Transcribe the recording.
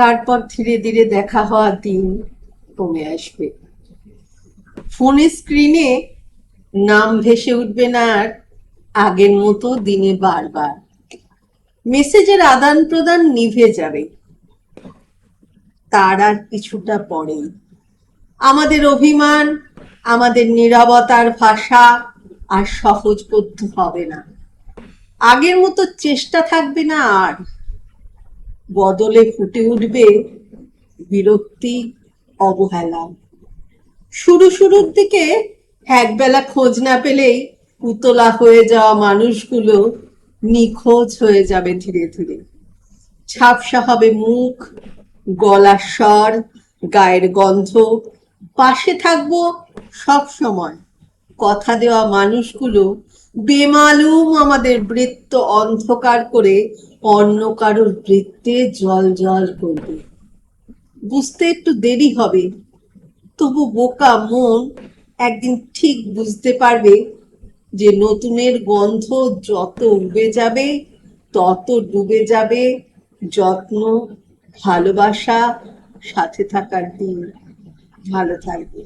তারপর ধীরে ধীরে দেখা হওয়ার দিন কমে আসবে। ফোনের স্ক্রিনে নাম ভেসে উঠবে না আর আগের মতো দিনে বারবার। মেসেজের আদান প্রদান নিভে যাবে। তার আর কিছুটা পরেই। আমাদের অভিমান, আমাদের নীরবতার ভাষা আর সহজবোধ্য হবে না। আগের মতো চেষ্টা থাকবে না আর। বদলে ফুটে উঠবে বিরক্তি অবহেলা। শুরু শুরুর দিকে একবেলা খোঁজ না পেলেই উতলা হয়ে যাওয়া মানুষগুলো নিখোঁজ হয়ে যাবে ধীরে ধীরে। ঝাপসা হবে মুখ, গলার স্বর, গায়ের গন্ধ, পাশে থাকব সব সময়। কথা দেওয়া মানুষগুলো বেমালুম আমাদের বৃত্ত অন্ধকার করে অন্য কারোর বৃত্তে জল জল করবে। বুঝতে একটু দেরি হবে, তবু বোকা মন একদিন ঠিক বুঝতে পারবে যে নতুনের গন্ধ যত উবে যাবে, তত ডুবে যাবে যত্ন, ভালোবাসা, সাথে থাকার দিন। ভালো থাকবে